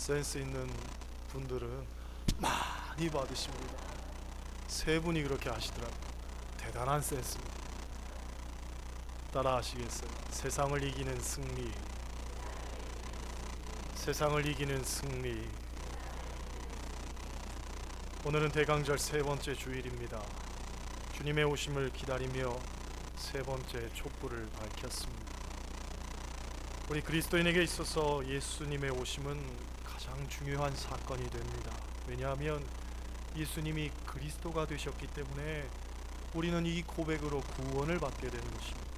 센스 있는 분들은 많이 받으십니다. 세 분이 그렇게 하시더라고요. 대단한 센스입니다. 따라 하시겠어요? 세상을 이기는 승리. 세상을 이기는 승리. 오늘은 대강절 세 번째 주일입니다. 주님의 오심을 기다리며 세 번째 촛불을 밝혔습니다. 우리 그리스도인에게 있어서 예수님의 오심은 가장 중요한 사건이 됩니다. 왜냐하면 예수님이 그리스도가 되셨기 때문에 우리는 이 고백으로 구원을 받게 되는 것입니다.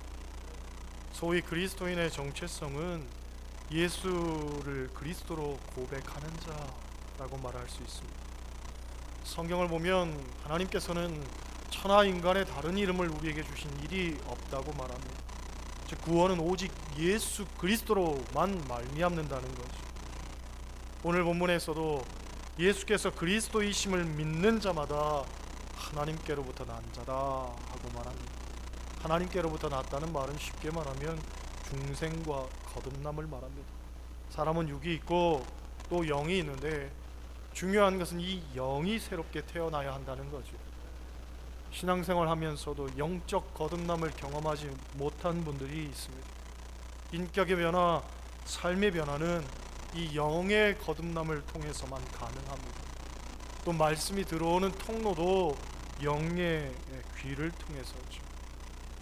소위 그리스도인의 정체성은 예수를 그리스도로 고백하는 자라고 말할 수 있습니다. 성경을 보면 하나님께서는 천하 인간의 다른 이름을 우리에게 주신 일이 없다고 말합니다. 즉 구원은 오직 예수 그리스도로만 말미암는다는 거죠. 오늘 본문에서도 예수께서 그리스도이심을 믿는 자마다 하나님께로부터 난 자다 하고 말합니다. 하나님께로부터 났다는 말은 쉽게 말하면 중생과 거듭남을 말합니다. 사람은 육이 있고 또 영이 있는데 중요한 것은 이 영이 새롭게 태어나야 한다는 거죠. 신앙생활 하면서도 영적 거듭남을 경험하지 못한 분들이 있습니다. 인격의 변화, 삶의 변화는 이 영의 거듭남을 통해서만 가능합니다. 또 말씀이 들어오는 통로도 영의 귀를 통해서죠.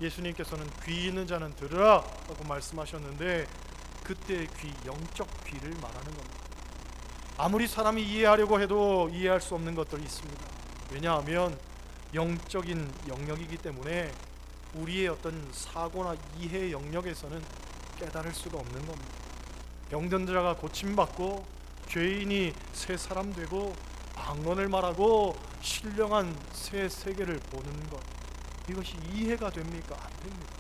예수님께서는 귀 있는 자는 들으라 하고 말씀하셨는데 그때 귀 영적 귀를 말하는 겁니다. 아무리 사람이 이해하려고 해도 이해할 수 없는 것들이 있습니다. 왜냐하면 영적인 영역이기 때문에 우리의 어떤 사고나 이해 영역에서는 깨달을 수가 없는 겁니다. 병든 자가 고침받고 죄인이 새 사람 되고 방언을 말하고 신령한 새 세계를 보는 것 이것이 이해가 됩니까? 안 됩니다.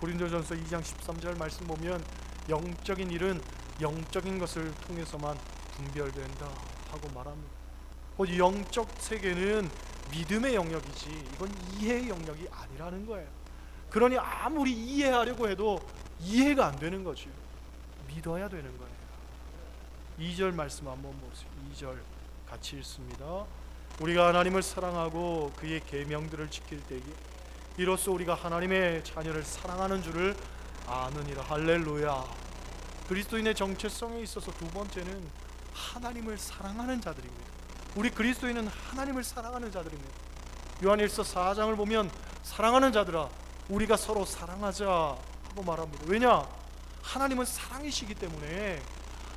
고린도전서 2장 13절 말씀 보면 영적인 일은 영적인 것을 통해서만 분별된다 하고 말합니다. 곧 영적 세계는 믿음의 영역이지 이건 이해의 영역이 아니라는 거예요. 그러니 아무리 이해하려고 해도 이해가 안 되는 거죠. 믿어야 되는 거예요. 2절 말씀 한번 보세요. 2절 같이 읽습니다. 우리가 하나님을 사랑하고 그의 계명들을 지킬 때에 이로써 우리가 하나님의 자녀를 사랑하는 줄을 아느니라. 할렐루야. 그리스도인의 정체성에 있어서 두 번째는 하나님을 사랑하는 자들입니다. 우리 그리스도인은 하나님을 사랑하는 자들입니다. 요한일서 4장을 보면 사랑하는 자들아 우리가 서로 사랑하자 하고 말합니다. 왜냐? 하나님은 사랑이시기 때문에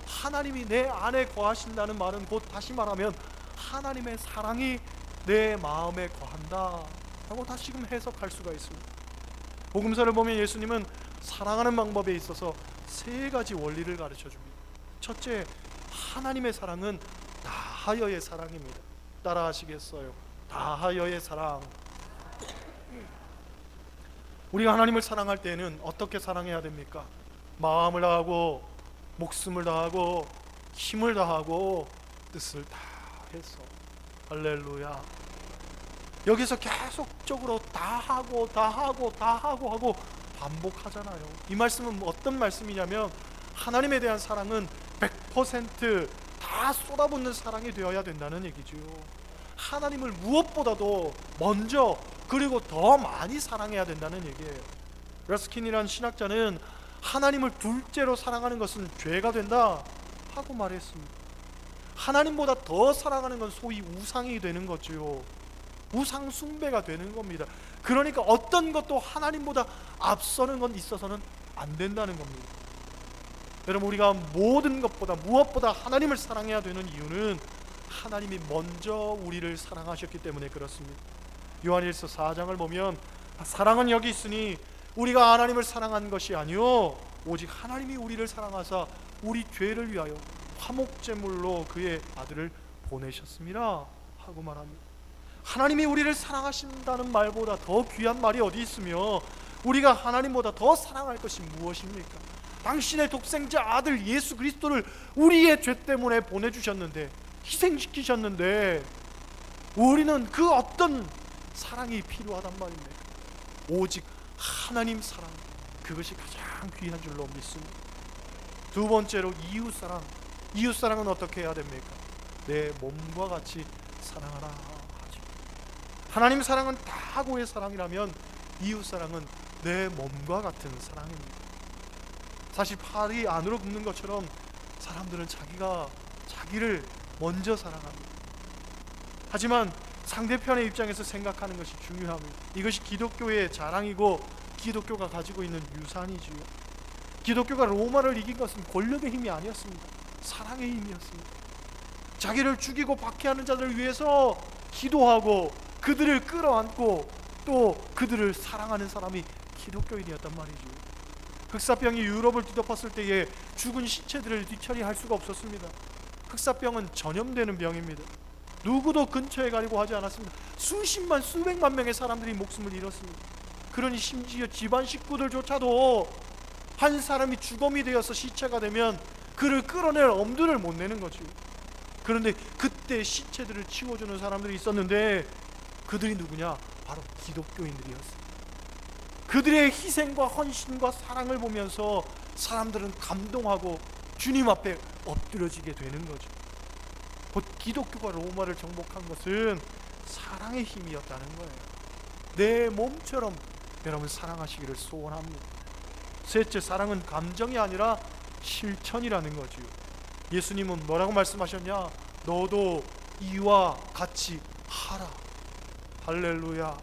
하나님이 내 안에 거하신다는 말은 곧 다시 말하면 하나님의 사랑이 내 마음에 거한다 라고 다시금 해석할 수가 있습니다. 복음서를 보면 예수님은 사랑하는 방법에 있어서 세 가지 원리를 가르쳐 줍니다. 첫째, 하나님의 사랑은 다하여의 사랑입니다. 따라하시겠어요? 다하여의 사랑. 우리가 하나님을 사랑할 때는 어떻게 사랑해야 됩니까? 마음을 다하고 목숨을 다하고 힘을 다하고 뜻을 다해서 할렐루야. 여기서 계속적으로 다 하고 다 하고 다 하고 하고 반복하잖아요. 이 말씀은 어떤 말씀이냐면 하나님에 대한 사랑은 100%다 쏟아붓는 사랑이 되어야 된다는 얘기죠. 하나님을 무엇보다도 먼저 그리고 더 많이 사랑해야 된다는 얘기예요. 러스킨이라는 신학자는 하나님을 둘째로 사랑하는 것은 죄가 된다 하고 말했습니다. 하나님보다 더 사랑하는 건 소위 우상이 되는 거죠. 우상 숭배가 되는 겁니다. 그러니까 어떤 것도 하나님보다 앞서는 건 있어서는 안 된다는 겁니다. 여러분 우리가 모든 것보다 무엇보다 하나님을 사랑해야 되는 이유는 하나님이 먼저 우리를 사랑하셨기 때문에 그렇습니다. 요한일서 4장을 보면 사랑은 여기 있으니 우리가 하나님을 사랑한 것이 아니요 오직 하나님이 우리를 사랑하사 우리 죄를 위하여 화목제물로 그의 아들을 보내셨습니다 하고 말합니다. 하나님이 우리를 사랑하신다는 말보다 더 귀한 말이 어디 있으며 우리가 하나님보다 더 사랑할 것이 무엇입니까? 당신의 독생자 아들 예수 그리스도를 우리의 죄 때문에 보내주셨는데 희생시키셨는데 우리는 그 어떤 사랑이 필요하단 말입니다. 오직 하나님 사랑 그것이 가장 귀한 줄로 믿습니다. 두 번째로 이웃 사랑 이웃 사랑은 어떻게 해야 됩니까? 내 몸과 같이 사랑하라 하죠. 하나님 사랑은 다고의 사랑이라면 이웃 사랑은 내 몸과 같은 사랑입니다. 사실 팔이 안으로 굽는 것처럼 사람들은 자기가 자기를 먼저 사랑합니다. 하지만 상대편의 입장에서 생각하는 것이 중요합니다. 이것이 기독교의 자랑이고 기독교가 가지고 있는 유산이지요. 기독교가 로마를 이긴 것은 권력의 힘이 아니었습니다. 사랑의 힘이었습니다. 자기를 죽이고 박해하는 자들을 위해서 기도하고 그들을 끌어안고 또 그들을 사랑하는 사람이 기독교인이었단 말이죠. 흑사병이 유럽을 뒤덮었을 때에 죽은 시체들을 뒤처리할 수가 없었습니다. 흑사병은 전염되는 병입니다. 누구도 근처에 가려고 하지 않았습니다. 수십만 수백만 명의 사람들이 목숨을 잃었습니다. 그러니 심지어 집안 식구들조차도 한 사람이 주검이 되어서 시체가 되면 그를 끌어낼 엄두를 못 내는 거죠. 그런데 그때 시체들을 치워주는 사람들이 있었는데 그들이 누구냐? 바로 기독교인들이었어요. 그들의 희생과 헌신과 사랑을 보면서 사람들은 감동하고 주님 앞에 엎드려지게 되는 거죠. 곧 기독교가 로마를 정복한 것은 사랑의 힘이었다는 거예요. 내 몸처럼 여러분 사랑하시기를 소원합니다. 셋째, 사랑은 감정이 아니라 실천이라는 거지요. 예수님은 뭐라고 말씀하셨냐? 너도 이와 같이 하라. 할렐루야.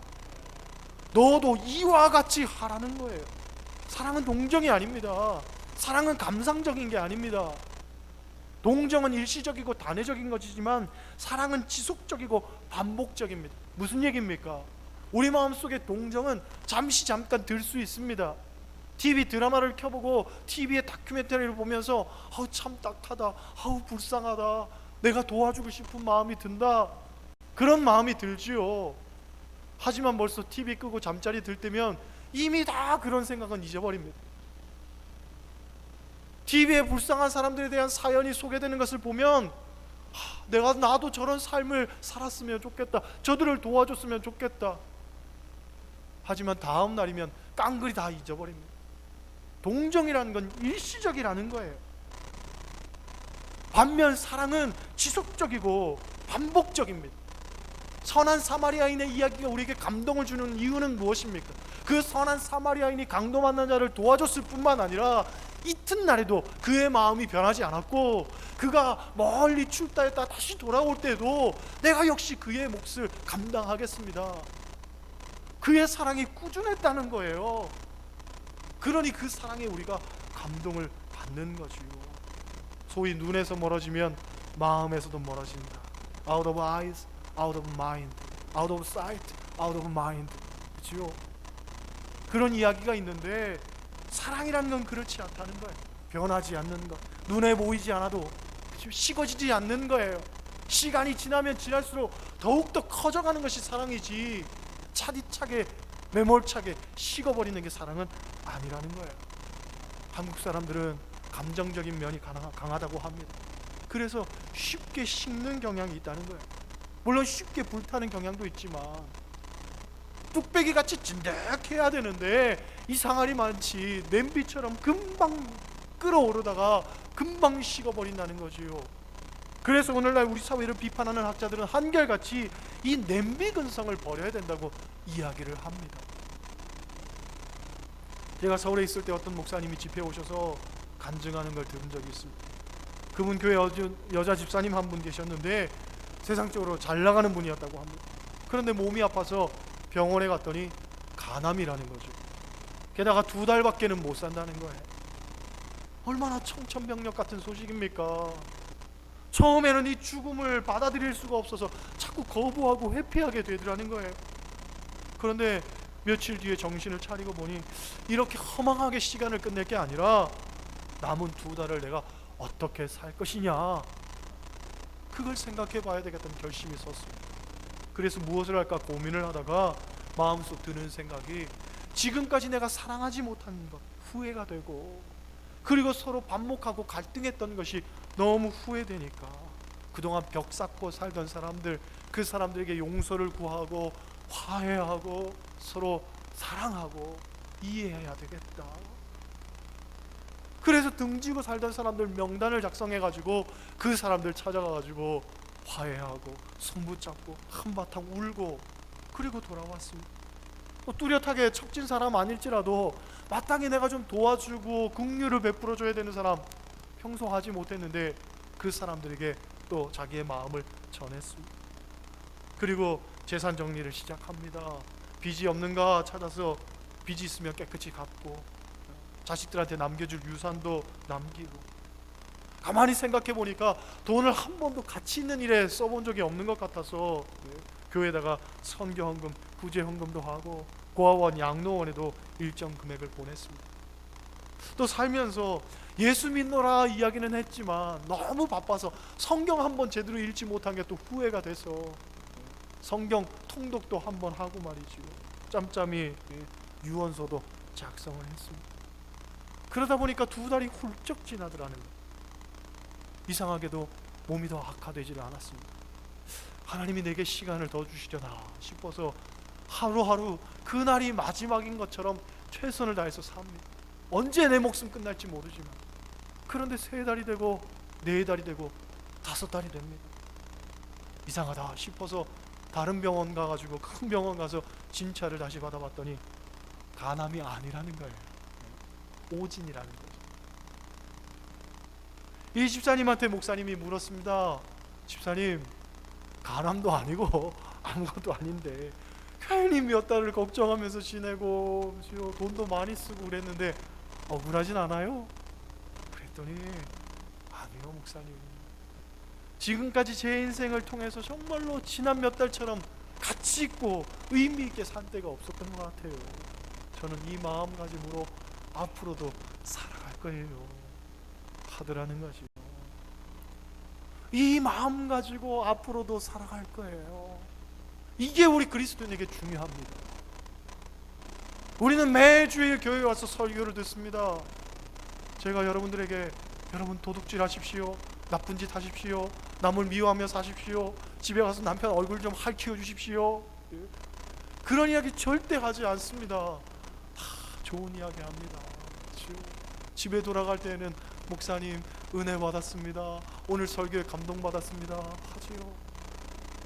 너도 이와 같이 하라는 거예요. 사랑은 동정이 아닙니다. 사랑은 감상적인 게 아닙니다. 동정은 일시적이고 단회적인 것이지만 사랑은 지속적이고 반복적입니다. 무슨 얘기입니까? 우리 마음속에 동정은 잠시 잠깐 들 수 있습니다. TV 드라마를 켜보고 TV의 다큐멘터리를 보면서 아우 참 딱하다, 아우 불쌍하다, 내가 도와주고 싶은 마음이 든다 그런 마음이 들지요. 하지만 벌써 TV 끄고 잠자리 들 때면 이미 다 그런 생각은 잊어버립니다. TV에 불쌍한 사람들에 대한 사연이 소개되는 것을 보면 하, 내가 나도 저런 삶을 살았으면 좋겠다. 저들을 도와줬으면 좋겠다. 하지만 다음 날이면 깡그리 다 잊어버립니다. 동정이라는 건 일시적이라는 거예요. 반면 사랑은 지속적이고 반복적입니다. 선한 사마리아인의 이야기가 우리에게 감동을 주는 이유는 무엇입니까? 그 선한 사마리아인이 강도 만난 자를 도와줬을 뿐만 아니라 이튿날에도 그의 마음이 변하지 않았고 그가 멀리 출타했다 다시 돌아올 때도 내가 역시 그의 몫을 감당하겠습니다. 그의 사랑이 꾸준했다는 거예요. 그러니 그 사랑에 우리가 감동을 받는 거지요. 소위 눈에서 멀어지면 마음에서도 멀어진다. Out of eyes, out of mind, out of sight, out of mind. 그렇죠? 그런 이야기가 있는데 사랑이라는 건 그렇지 않다는 거예요. 변하지 않는 것, 눈에 보이지 않아도? 식어지지 않는 거예요. 시간이 지나면 지날수록 더욱 더 커져가는 것이 사랑이지 차디차게 매몰차게 식어버리는 게 사랑은 아니라는 거예요. 한국 사람들은 감정적인 면이 강하- 강하다고 합니다. 그래서 쉽게 식는 경향이 있다는 거예요. 물론 쉽게 불타는 경향도 있지만 뚝배기 같이 진득해야 되는데 이상할이 많지 냄비처럼 금방 끓어오르다가 금방 식어버린다는 거지요. 그래서 오늘날 우리 사회를 비판하는 학자들은 한결같이 이 냄비 근성을 버려야 된다고 이야기를 합니다. 제가 서울에 있을 때 어떤 목사님이 집회 오셔서 간증하는 걸 들은 적이 있습니다. 그분 교회 여자 집사님 한 분 계셨는데 세상적으로 잘 나가는 분이었다고 합니다. 그런데 몸이 아파서 병원에 갔더니 간암이라는 거죠. 게다가 두 달밖에는 못 산다는 거예요. 얼마나 청천벽력 같은 소식입니까? 처음에는 이 죽음을 받아들일 수가 없어서 자꾸 거부하고 회피하게 되더라는 거예요. 그런데 며칠 뒤에 정신을 차리고 보니 이렇게 허망하게 시간을 끝낼 게 아니라 남은 두 달을 내가 어떻게 살 것이냐 그걸 생각해 봐야 되겠다는 결심이 섰습니다. 그래서 무엇을 할까 고민을 하다가 마음속 드는 생각이 지금까지 내가 사랑하지 못한 것 후회가 되고 그리고 서로 반목하고 갈등했던 것이 너무 후회되니까 그동안 벽 쌓고 살던 사람들 그 사람들에게 용서를 구하고 화해하고 서로 사랑하고 이해해야 되겠다. 그래서 등지고 살던 사람들 명단을 작성해 가지고 그 사람들 찾아가 가지고 화해하고 손 붙잡고 한바탕 울고 그리고 돌아왔습니다. 또 뚜렷하게 척진 사람 아닐지라도 마땅히 내가 좀 도와주고 긍휼을 베풀어 줘야 되는 사람 평소 하지 못했는데 그 사람들에게 또 자기의 마음을 전했습니다. 그리고 재산 정리를 시작합니다. 빚이 없는가 찾아서 빚이 있으면 깨끗이 갚고 자식들한테 남겨줄 유산도 남기고 가만히 생각해 보니까 돈을 한 번도 가치 있는 일에 써본 적이 없는 것 같아서 네, 교회에다가 선교 헌금, 부재 헌금도 하고 고아원, 양로원에도 일정 금액을 보냈습니다. 또 살면서 예수 믿노라 이야기는 했지만 너무 바빠서 성경 한 번 제대로 읽지 못한 게 또 후회가 돼서 성경 통독도 한 번 하고 말이지요. 짬짬이 유언서도 작성을 했습니다. 그러다 보니까 두 달이 훌쩍 지나더라는 거예요. 이상하게도 몸이 더 악화되지를 않았습니다. 하나님이 내게 시간을 더 주시려나 싶어서 하루하루 그날이 마지막인 것처럼 최선을 다해서 삽니다. 언제 내 목숨 끝날지 모르지만 그런데 세 달이 되고 네 달이 되고 다섯 달이 됩니다. 이상하다 싶어서 다른 병원 가가지고 큰 병원 가서 진찰을 다시 받아봤더니 간암이 아니라는 거예요. 오진이라는 거죠. 이 집사님한테 목사님이 물었습니다. 집사님, 간암도 아니고 아무것도 아닌데 괜히 몇 달을 걱정하면서 지내고 돈도 많이 쓰고 그랬는데 억울하진 않아요? 그랬더니 아니요 목사님 지금까지 제 인생을 통해서 정말로 지난 몇 달처럼 가치 있고 의미 있게 산 때가 없었던 것 같아요 저는 이 마음가짐으로 앞으로도 살아갈 거예요 하더라는 것이요 이 마음 가지고 앞으로도 살아갈 거예요 이게 우리 그리스도인에게 중요합니다. 우리는 매주일 교회에 와서 설교를 듣습니다. 제가 여러분들에게 여러분 도둑질 하십시오. 나쁜 짓 하십시오. 남을 미워하며 사십시오. 집에 가서 남편 얼굴 좀 할퀴어 주십시오. 예. 그런 이야기 절대 하지 않습니다. 하, 좋은 이야기 합니다. 집에 돌아갈 때는 목사님 은혜 받았습니다. 오늘 설교에 감동 받았습니다. 하지요.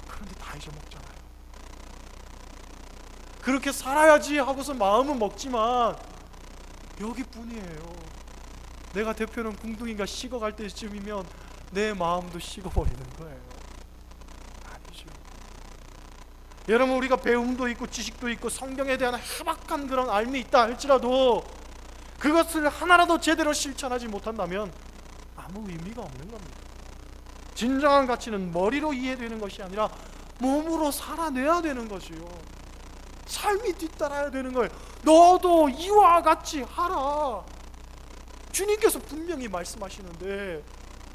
그런데 다 잊어먹잖아요. 그렇게 살아야지 하고서 마음은 먹지만 여기뿐이에요. 내가 대표는 궁둥이가 식어갈 때쯤이면 내 마음도 식어버리는 거예요. 아니죠. 여러분 우리가 배움도 있고 지식도 있고 성경에 대한 해박한 그런 알미 있다 할지라도 그것을 하나라도 제대로 실천하지 못한다면 아무 의미가 없는 겁니다. 진정한 가치는 머리로 이해되는 것이 아니라 몸으로 살아내야 되는 것이요. 삶이 뒤따라야 되는 거예요. 너도 이와 같이 하라. 주님께서 분명히 말씀하시는데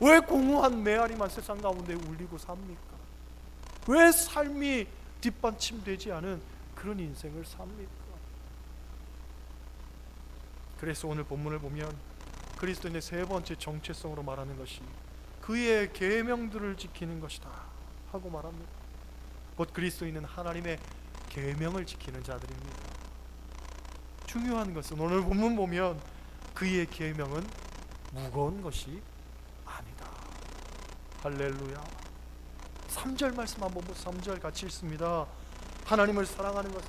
왜 공허한 메아리만 세상 가운데 울리고 삽니까? 왜 삶이 뒷받침되지 않은 그런 인생을 삽니까? 그래서 오늘 본문을 보면 그리스도인의 세 번째 정체성으로 말하는 것이 그의 계명들을 지키는 것이다 하고 말합니다. 곧 그리스도인은 하나님의 계명을 지키는 자들입니다. 중요한 것은 오늘 본문 보면 그의 계명은 무거운 것이 아니다. 할렐루야. 3절 말씀 한번 보고 3절 같이 읽습니다. 하나님을 사랑하는 것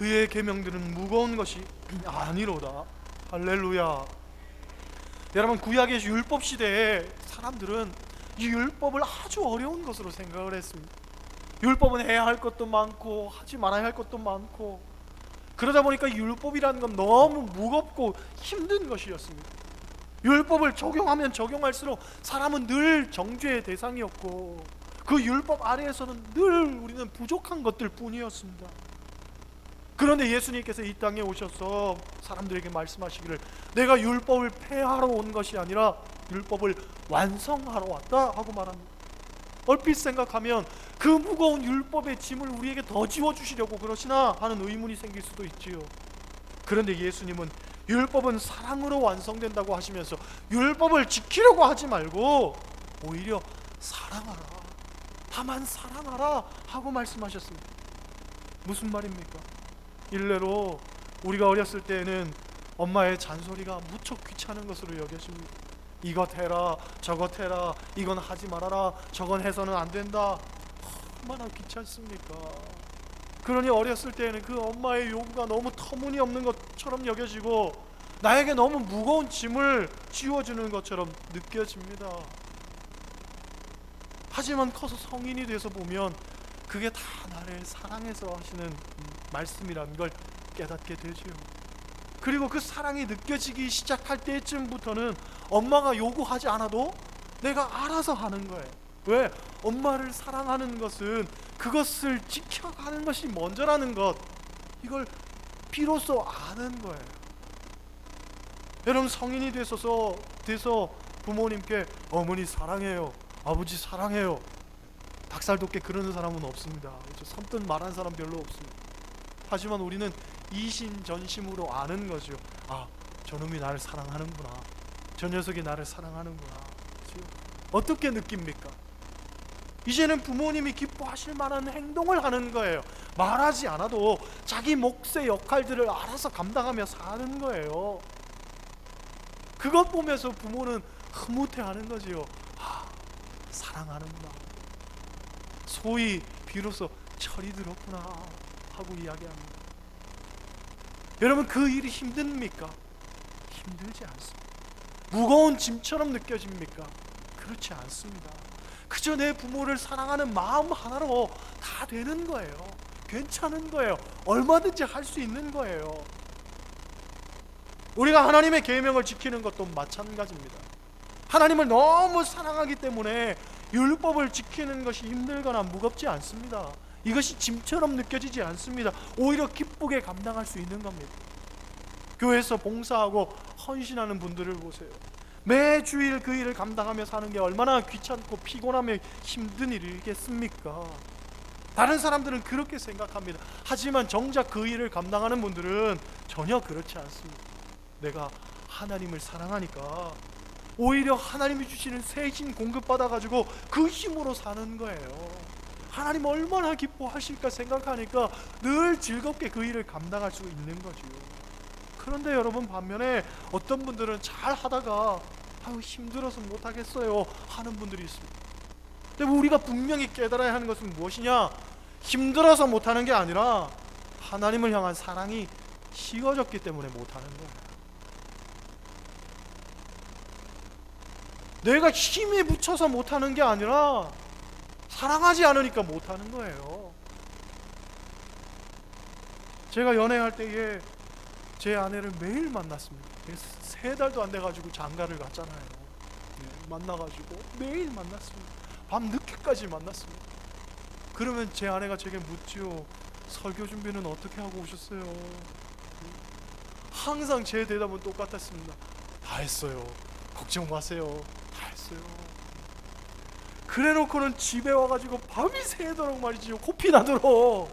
그의 계명들은 무거운 것이 아니로다. 할렐루야. 여러분 구약의 율법 시대에 사람들은 이 율법을 아주 어려운 것으로 생각을 했습니다. 율법은 해야 할 것도 많고 하지 말아야 할 것도 많고 그러다 보니까 율법이라는 건 너무 무겁고 힘든 것이었습니다. 율법을 적용하면 적용할수록 사람은 늘 정죄의 대상이었고 그 율법 아래에서는 늘 우리는 부족한 것들 뿐이었습니다. 그런데 예수님께서 이 땅에 오셔서 사람들에게 말씀하시기를 내가 율법을 폐하러 온 것이 아니라 율법을 완성하러 왔다 하고 말합니다. 얼핏 생각하면 그 무거운 율법의 짐을 우리에게 더 지워 주시려고 그러시나 하는 의문이 생길 수도 있지요. 그런데 예수님은 율법은 사랑으로 완성된다고 하시면서 율법을 지키려고 하지 말고 오히려 사랑하라. 다만 사랑하라 하고 말씀하셨습니다. 무슨 말입니까? 일례로 우리가 어렸을 때에는 엄마의 잔소리가 무척 귀찮은 것으로 여겨집니다. 이것 해라, 저것 해라, 이건 하지 말아라, 저건 해서는 안 된다. 얼마나 귀찮습니까? 그러니 어렸을 때에는 그 엄마의 요구가 너무 터무니없는 것처럼 여겨지고 나에게 너무 무거운 짐을 쥐어주는 것처럼 느껴집니다. 하지만 커서 성인이 돼서 보면 그게 다 나를 사랑해서 하시는 말씀이라는 걸 깨닫게 되지요. 그리고 그 사랑이 느껴지기 시작할 때쯤부터는 엄마가 요구하지 않아도 내가 알아서 하는 거예요. 왜? 엄마를 사랑하는 것은 그것을 지켜가는 것이 먼저라는 것. 이걸 비로소 아는 거예요. 여러분 성인이 되셔서 돼서 부모님께 어머니 사랑해요. 아버지 사랑해요. 닭살 돋게 그러는 사람은 없습니다. 그렇죠? 선뜻 말한 사람 별로 없습니다. 하지만 우리는 이심전심으로 아는 거죠. 아, 저놈이 나를 사랑하는구나. 저 녀석이 나를 사랑하는구나. 그렇죠? 어떻게 느낍니까? 이제는 부모님이 기뻐하실 만한 행동을 하는 거예요. 말하지 않아도 자기 몫의 역할들을 알아서 감당하며 사는 거예요. 그것 보면서 부모는 흐뭇해하는 거지요. 아, 사랑하는구나. 소위 비로소 철이 들었구나 하고 이야기합니다. 여러분 그 일이 힘듭니까? 힘들지 않습니다. 무거운 짐처럼 느껴집니까? 그렇지 않습니다. 그저 내 부모를 사랑하는 마음 하나로 다 되는 거예요. 괜찮은 거예요. 얼마든지 할 수 있는 거예요. 우리가 하나님의 계명을 지키는 것도 마찬가지입니다. 하나님을 너무 사랑하기 때문에 율법을 지키는 것이 힘들거나 무겁지 않습니다. 이것이 짐처럼 느껴지지 않습니다. 오히려 기쁘게 감당할 수 있는 겁니다. 교회에서 봉사하고 헌신하는 분들을 보세요. 매 주일 그 일을 감당하며 사는 게 얼마나 귀찮고 피곤하며 힘든 일이겠습니까? 다른 사람들은 그렇게 생각합니다. 하지만 정작 그 일을 감당하는 분들은 전혀 그렇지 않습니다. 내가 하나님을 사랑하니까 오히려 하나님이 주시는 새힘 공급 받아 가지고 그 힘으로 사는 거예요. 하나님 얼마나 기뻐하실까 생각하니까 늘 즐겁게 그 일을 감당할 수 있는 거죠. 그런데 여러분 반면에 어떤 분들은 잘 하다가 아유 힘들어서 못 하겠어요 하는 분들이 있습니다. 근데 우리가 분명히 깨달아야 하는 것은 무엇이냐? 힘들어서 못 하는 게 아니라 하나님을 향한 사랑이 식어졌기 때문에 못 하는 거예요. 내가 힘이 붙여서 못하는 게 아니라 사랑하지 않으니까 못하는 거예요. 제가 연애할 때에 제 아내를 매일 만났습니다. 세 달도 안 돼가지고 장가를 갔잖아요. 네, 만나가지고 매일 만났습니다. 밤 늦게까지 만났습니다. 그러면 제 아내가 제게 묻지요. 설교 준비는 어떻게 하고 오셨어요? 항상 제 대답은 똑같았습니다. 다 했어요. 걱정 마세요. 다 했어요. 그래놓고는 집에 와가지고 밤이 새도록 말이지요. 코피 나도록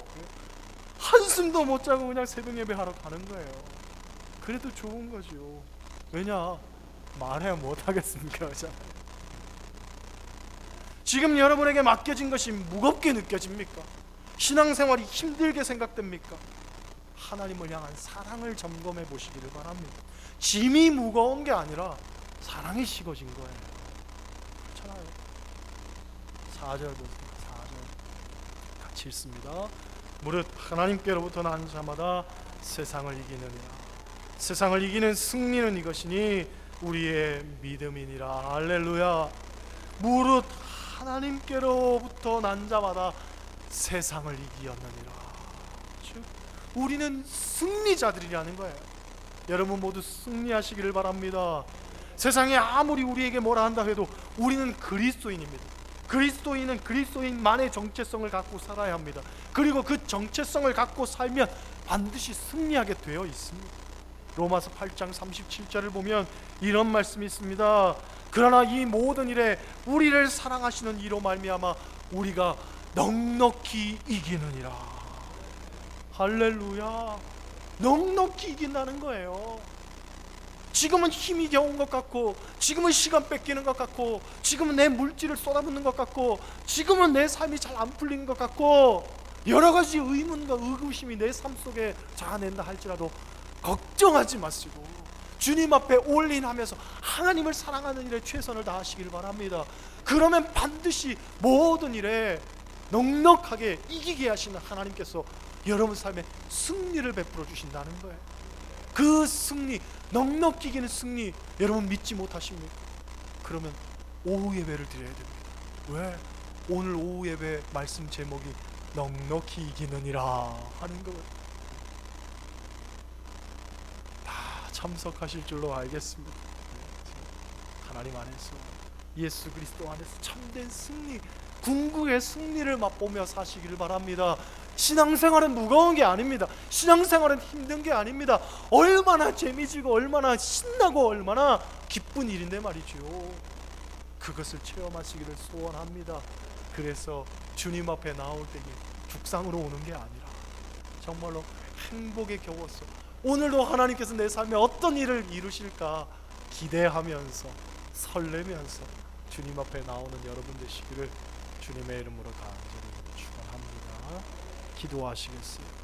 한숨도 못 자고 그냥 새벽 예배 하러 가는 거예요. 그래도 좋은 거죠. 왜냐 말해야 못 하겠습니까, 그렇잖아요. 지금 여러분에게 맡겨진 것이 무겁게 느껴집니까? 신앙생활이 힘들게 생각됩니까? 하나님을 향한 사랑을 점검해 보시기를 바랍니다. 짐이 무거운 게 아니라 사랑이 식어진 거예요. 4절 보세요. 4절 같이 읽습니다. 무릇 하나님께로부터 난 자마다 세상을 이기느니라. 세상을 이기는 승리는 이것이니 우리의 믿음이니라. 할렐루야. 무릇 하나님께로부터 난 자마다 세상을 이기었느니라. 즉 우리는 승리자들이라는 거예요. 여러분 모두 승리하시기를 바랍니다. 세상에 아무리 우리에게 뭐라 한다 해도 우리는 그리스도인입니다. 그리스도인은 그리스도인만의 정체성을 갖고 살아야 합니다. 그리고 그 정체성을 갖고 살면 반드시 승리하게 되어 있습니다. 로마서 8장 37절을 보면 이런 말씀이 있습니다. 그러나 이 모든 일에 우리를 사랑하시는 이로 말미암아 우리가 넉넉히 이기느니라. 할렐루야. 넉넉히 이긴다는 거예요. 지금은 힘이 겨운 것 같고, 지금은 시간 뺏기는 것 같고, 지금은 내 물질을 쏟아붓는 것 같고, 지금은 내 삶이 잘 안 풀리는 것 같고, 여러 가지 의문과 의구심이 내 삶 속에 자아낸다 할지라도 걱정하지 마시고 주님 앞에 올인하면서 하나님을 사랑하는 일에 최선을 다하시길 바랍니다. 그러면 반드시 모든 일에 넉넉하게 이기게 하시는 하나님께서 여러분 삶에 승리를 베풀어 주신다는 거예요. 그 승리, 넉넉히 이기는 승리 여러분 믿지 못하십니까? 그러면 오후 예배를 드려야 됩니다. 왜? 오늘 오후 예배 말씀 제목이 넉넉히 이기느니라 하는 거예요. 다 참석하실 줄로 알겠습니다. 하나님 안에서 예수 그리스도 안에서 참된 승리, 궁극의 승리를 맛보며 사시기를 바랍니다. 신앙생활은 무거운 게 아닙니다. 신앙생활은 힘든 게 아닙니다. 얼마나 재미지고 얼마나 신나고 얼마나 기쁜 일인데 말이죠. 그것을 체험하시기를 소원합니다. 그래서 주님 앞에 나올 때에 죽상으로 오는 게 아니라 정말로 행복에 겨웠어. 오늘도 하나님께서 내 삶에 어떤 일을 이루실까 기대하면서 설레면서 주님 앞에 나오는 여러분 되시기를 주님의 이름으로 간절히. 기도하시겠어요.